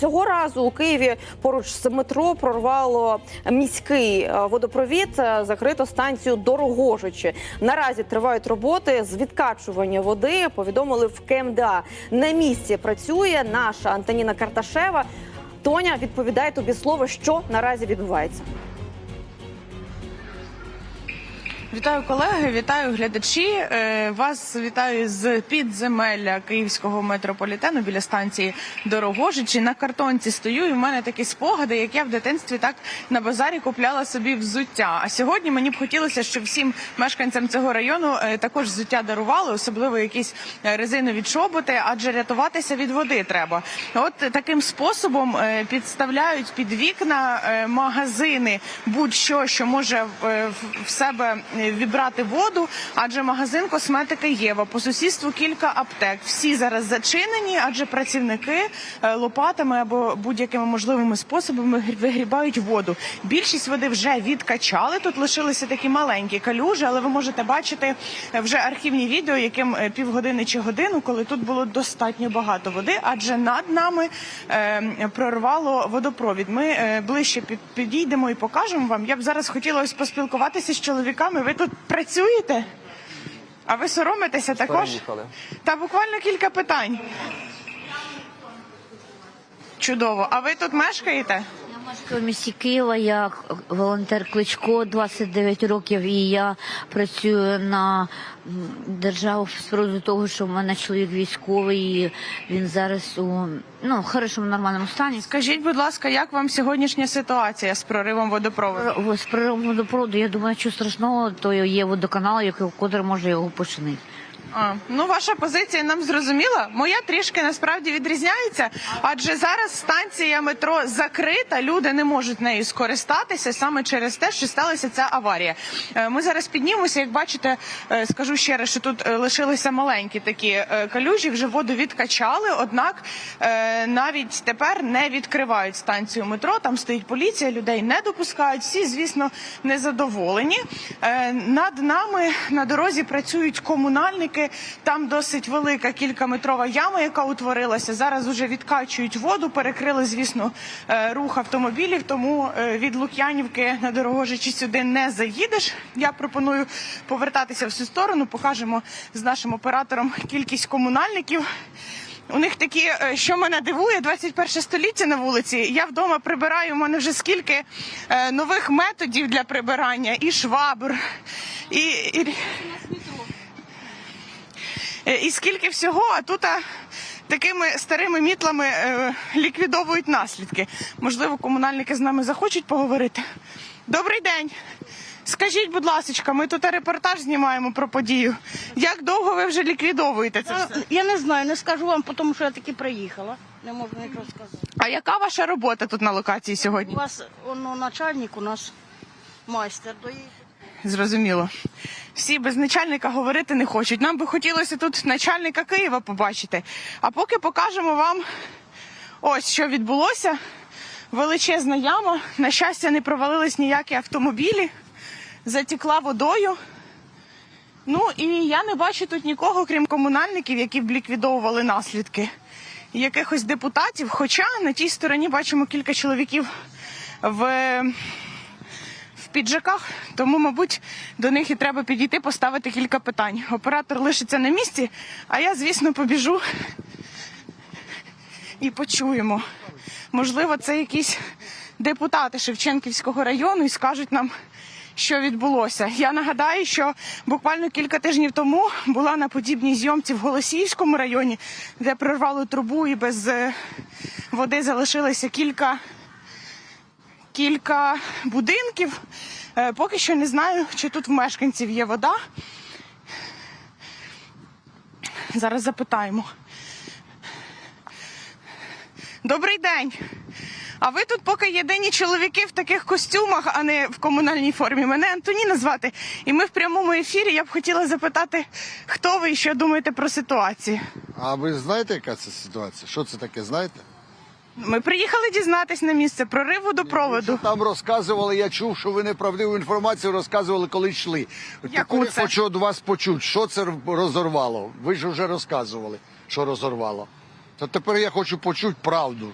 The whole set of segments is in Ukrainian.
цього разу у Києві поруч з метро прорвало міський е, водопровід, е, закрито станцію Дорогожичі. Наразі тривають роботи з відкачування води. Повідомили в КМДА. На місці працює наша Антоніна Карташева. Тоня відповідає тобі слово, що наразі відбувається. Вітаю колеги, вітаю глядачі. Е, Вас вітаю з підземелля київського метрополітену біля станції Дорогожичі. На картонці стою, і в мене такі спогади, як я в дитинстві так на базарі купляла собі взуття. А сьогодні мені б хотілося, щоб всім мешканцям цього району е, також взуття дарували, особливо якісь е, резинові чоботи, адже рятуватися від води треба. От таким способом підставляють під вікна магазини будь-що, що може в себе вібрати воду, адже магазин косметики Єва. По сусідству кілька аптек. Всі зараз зачинені, адже працівники е, лопатами або будь-якими можливими способами гр- вигрібають воду. Більшість води вже відкачали. Тут лишилися такі маленькі калюжі, але ви можете бачити е, вже архівні відео, яким е, півгодини чи годину, коли тут було достатньо багато води, адже над нами е, прорвало водопровід. Ми е, ближче під, підійдемо і покажемо вам. Я б зараз хотіла ось поспілкуватися з чоловіками. Ви тут працюєте? А ви соромитеся також? Та буквально кілька питань. Чудово. А ви тут мешкаєте? В місті Києва, я волонтер Кличко, 29 років, і я працюю на державу з приводу того, що в мене чоловік військовий, і він зараз у ну, хорошому нормальному стані. Скажіть, будь ласка, як вам сьогоднішня ситуація з проривом водопроводу? З проривом водопроводу, я думаю, що страшного, то є водоканал, який котрий може його починити. А, ну ваша позиція нам зрозуміла. Моя трішки насправді відрізняється, адже зараз станція метро закрита. Люди не можуть нею скористатися саме через те, що сталася ця аварія. Е, Ми зараз піднімемося. Як бачите, е, скажу ще раз, що тут е, лишилися маленькі такі калюжі. Вже воду відкачали. Однак навіть тепер не відкривають станцію метро. Там стоїть поліція, людей не допускають. Всі, звісно, незадоволені. Над нами на дорозі працюють комунальники. Там досить велика кількаметрова яма, яка утворилася. Зараз уже відкачують воду, перекрили, звісно, е, рух автомобілів. Тому е, від Лук'янівки на Дорогожичі сюди не заїдеш. Я пропоную повертатися в цю сторону. Покажемо з нашим оператором кількість комунальників. У них такі, е, що мене дивує, 21 століття на вулиці. Я вдома прибираю. У мене вже скільки нових методів для прибирання, і швабр, і, і, і скільки всього, а тут а, такими старими мітлами е, ліквідовують наслідки. Можливо, комунальники з нами захочуть поговорити. Добрий день. Скажіть, будь ласка, ми тут репортаж знімаємо про подію. Як довго ви вже ліквідовуєте це? Я, все? я не знаю, не скажу вам, тому що я таки приїхала. Не можу нічого сказати. А яка ваша робота тут на локації сьогодні? У вас воно, начальник, у нас майстер доїхав. Зрозуміло. Всі без начальника говорити не хочуть. Нам би хотілося тут начальника Києва побачити. А поки покажемо вам ось що відбулося. Величезна яма. На щастя, не провалились ніякі автомобілі, затікла водою. Ну і я не бачу тут нікого, крім комунальників, які б ліквідовували наслідки. Якихось депутатів. Хоча на тій стороні бачимо кілька чоловіків в піджаках, тому, мабуть, до них і треба підійти, поставити кілька питань. Оператор лишиться на місці, а я, звісно, побіжу і почуємо. Можливо, це якісь депутати Шевченківського району і скажуть нам, що відбулося. Я нагадаю, що буквально кілька тижнів тому була на подібній зйомці в Голосіївському районі, де прорвало трубу і без е, води залишилося кілька кілька будинків. Е, Поки що не знаю, чи тут в мешканців є вода. Зараз запитаємо. Добрий день. А ви тут поки єдині чоловіки в таких костюмах, а не в комунальній формі. Мене Антоніна звати. І ми в прямому ефірі. Я б хотіла запитати, хто ви і що думаєте про ситуацію. А ви знаєте, яка це ситуація? Що це таке, знаєте? Ми приїхали дізнатись на місце прорив водопроводу. Там розказували, я чув, що ви неправдиву інформацію розказували, коли йшли. Яку я це? хочу від вас почути, що це розорвало. Ви ж вже розказували, що розорвало. Та тепер я хочу почути правду.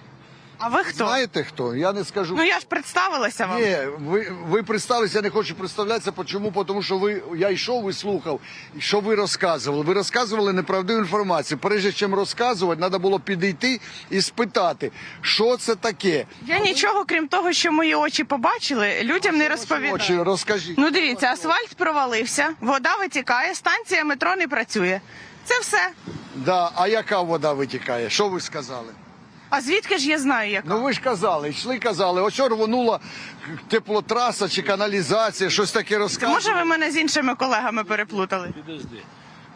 А ви хто? Знаєте хто? Я не скажу. Ну я ж представилася вам. Ні, ви, ви представилися, я не хочу представлятися. Чому? Тому що ви я йшов і слухав, що ви розказували. Ви розказували неправдиву інформацію. Пережде чим розказувати, треба було підійти і спитати, що це таке. Я нічого, крім того, що мої очі побачили, людям не розповідаю. Очі, розкажіть. Ну дивіться, асфальт провалився, вода витікає, станція метро не працює. Це все. Да, а яка вода витікає? Що ви сказали? А звідки ж я знаю, яка? Ну ви ж казали, йшли, казали, ось рвонула теплотраса чи каналізація, щось таке розказували. Може, ви мене з іншими колегами переплутали? Підожди.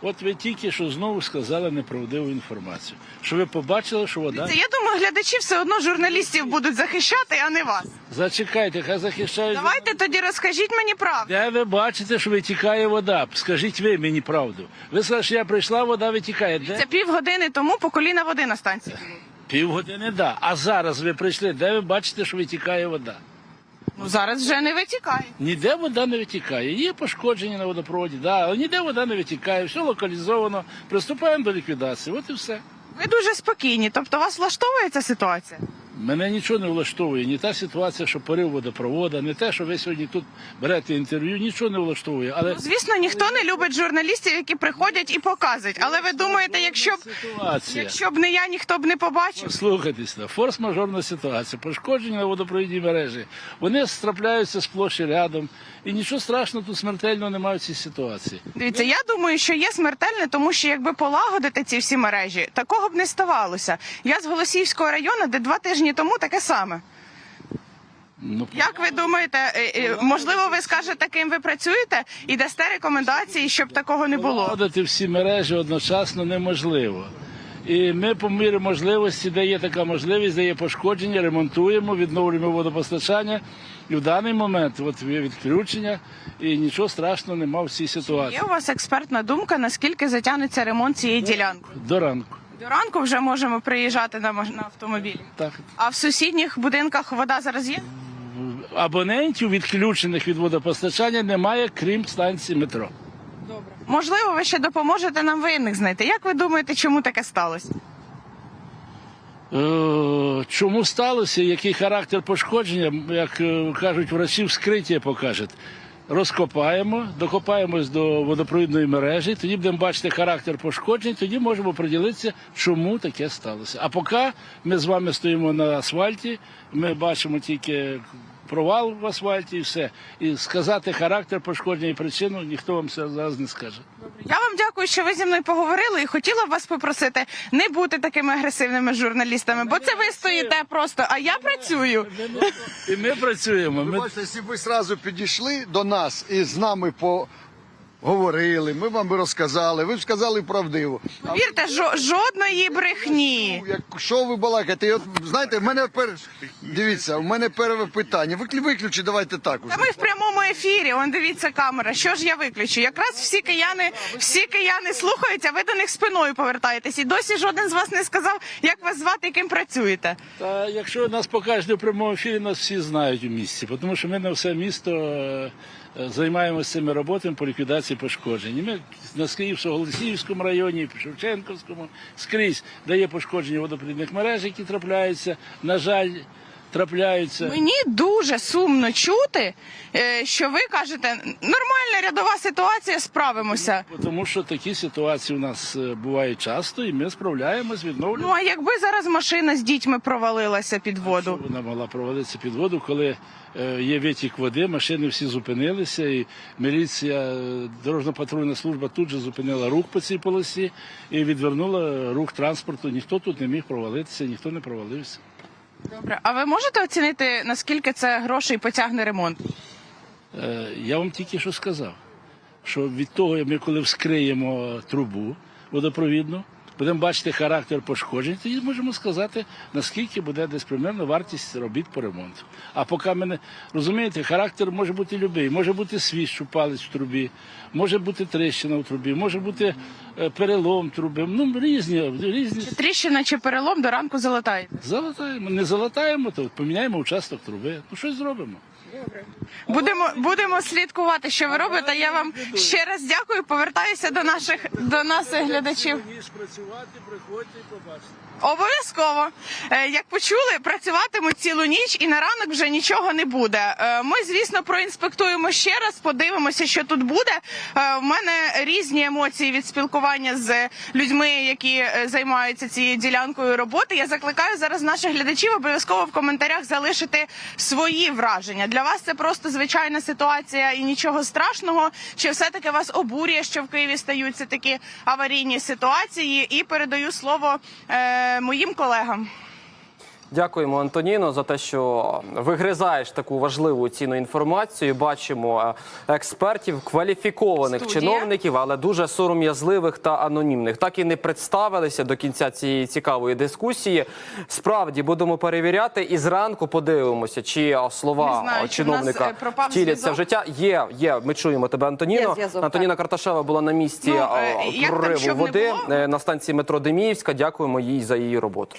От ви тільки що знову сказали неправдиву інформацію. Що ви побачили, що вода. Це я думаю, глядачі все одно журналістів будуть захищати, а не вас. Зачекайте, хай захищають. Давайте тоді розкажіть мені правду. Де ви бачите, що витікає вода? Скажіть ви мені правду. Ви сказали, що я прийшла, вода витікає. Де? Це півгодини тому по коліна води на станції. Півгодини, да. А зараз ви прийшли, де ви бачите, що витікає вода? Ну зараз вже не витікає. Ніде вода не витікає. Є пошкодження на водопроводі, да, але ніде вода не витікає, все локалізовано. Приступаємо до ліквідації. От і все. Ви дуже спокійні, тобто вас влаштовує ця ситуація? Мене нічого не влаштовує. Ні та ситуація, що порив водопровода, не те, що ви сьогодні тут берете інтерв'ю, нічого не влаштовує. Але Ну, звісно, ніхто не любить журналістів, які приходять і показують. Але ви думаєте, якщо б ситуація. якщо б не я, ніхто б не побачив? Слухайтесь, форс-мажорна ситуація, пошкодження на водопровідній мережі. Вони страпляються сплош і рядом, і нічого страшного тут смертельного немає в цій ситуації. Дивіться, я думаю, що є смертельне, тому що якби полагодити ці всі мережі, такого б не ставалося. Я з Голосіївського району, де два тижні тому таке саме. Ну, Як ви думаєте, е, е, можливо, ви скажете, ким ви працюєте, і дасте рекомендації, щоб такого не було? Полагодити всі мережі одночасно неможливо. І ми по мірі можливості, де є така можливість, де є пошкодження, ремонтуємо, відновлюємо водопостачання. І в даний момент от є відключення, і нічого страшного нема в цій ситуації. Є у вас експертна думка, наскільки затягнеться ремонт цієї ділянки? До ранку. До ранку вже можемо приїжджати на, маш- на автомобілі. Так. А в сусідніх будинках вода зараз є? Абонентів, відключених від водопостачання, немає, крім станції метро. Можливо, ви ще допоможете нам винних знайти. Як ви думаєте, чому таке сталося? Е, Чому сталося? Який характер пошкодження, як е, кажуть врачі, вскриття покаже. Розкопаємо, докопаємось до водопровідної мережі, тоді будемо бачити характер пошкоджень, тоді можемо приділитися, чому таке сталося. А поки ми з вами стоїмо на асфальті, ми бачимо тільки провал в асфальті і все. І сказати характер пошкодження і причину ніхто вам це зараз не скаже. Я вам дякую, що ви зі мною поговорили, і хотіла вас попросити не бути такими агресивними журналістами, бо це ви стоїте просто, а я працюю. І ми працюємо. Ви Ми бачите, якщо ви одразу підійшли до нас і з нами поговорили, ми вам би розказали, ви б сказали правдиво. А Вірте, жо- жодної брехні. Як що ви балакаєте? І От знаєте, в мене пер... дивіться, в мене перше питання. Виклю виключи, давайте так. Та ми в прямому ефірі. Он дивіться камера. Що ж я виключу? Якраз всі кияни, всі кияни слухають, а ви до них спиною повертаєтесь. І досі жоден з вас не сказав, як вас звати і ким працюєте. Та якщо нас покажете в прямому ефірі, нас всі знають у місті, тому що ми на все місто е, займаємося цими роботами по ліквідації пошкоджень. пошкоджені. Ми на Київсько-Голосіївському районі, Шевченківському, скрізь, дає пошкодження водопровідних мереж, які трапляються, на жаль, трапляються. Мені дуже сумно чути, е, що ви кажете, нормальна рядова ситуація, справимося. Тому що такі ситуації у нас е, бувають часто, і ми справляємось, Ну а якби зараз машина з дітьми провалилася під воду? Вона могла провалитися під воду, коли е, є витік води, машини всі зупинилися, і міліція, дорожньо-патрульна служба тут же зупинила рух по цій полосі і відвернула рух транспорту. Ніхто тут не міг провалитися, ніхто не провалився. Добре, а ви можете оцінити наскільки це грошей потягне ремонт? Е, Я вам тільки що сказав, що від того, ми коли вскриємо трубу водопровідну, будемо бачити характер пошкоджень, тоді можемо сказати, наскільки буде десь примерно вартість робіт по ремонту. А поки ми не розумієте, характер може бути любий, може бути свіщ, палець в трубі, може бути тріщина в трубі, може бути е, перелом труби. Ну різні, різні. Тріщина чи перелом до ранку залатаєте? Залатаємо. Не залатаємо, то поміняємо участок труби. Ну щось зробимо. Будемо будемо слідкувати, що ви робите. Я вам ще раз дякую. Повертаюся до наших до нас глядачів. працювати, приходьте і побачите. Обов'язково. Е, Як почули, працюватимуть цілу ніч і на ранок вже нічого не буде. Е, Ми, звісно, проінспектуємо ще раз, подивимося, що тут буде. Е, У мене різні емоції від спілкування з людьми, які е, займаються цією ділянкою роботи. Я закликаю зараз наших глядачів обов'язково в коментарях залишити свої враження. Для вас це просто звичайна ситуація і нічого страшного. Чи все таки вас обурює, що в Києві стаються такі аварійні ситуації? І передаю слово е, моїм колегам. Дякуємо, Антоніно, за те, що вигризаєш таку важливу цінну інформацію. Бачимо е, експертів, кваліфікованих Студія. чиновників, але дуже сором'язливих та анонімних. Так і не представилися до кінця цієї цікавої дискусії. Справді будемо перевіряти і зранку подивимося, чи слова знаю, чиновника е, втіляться в життя. Є, є. Ми чуємо тебе, Антоніно. Антоніна Карташева була на місці Ну, е, прориву води на станції метро Деміївська. Дякуємо їй за її роботу.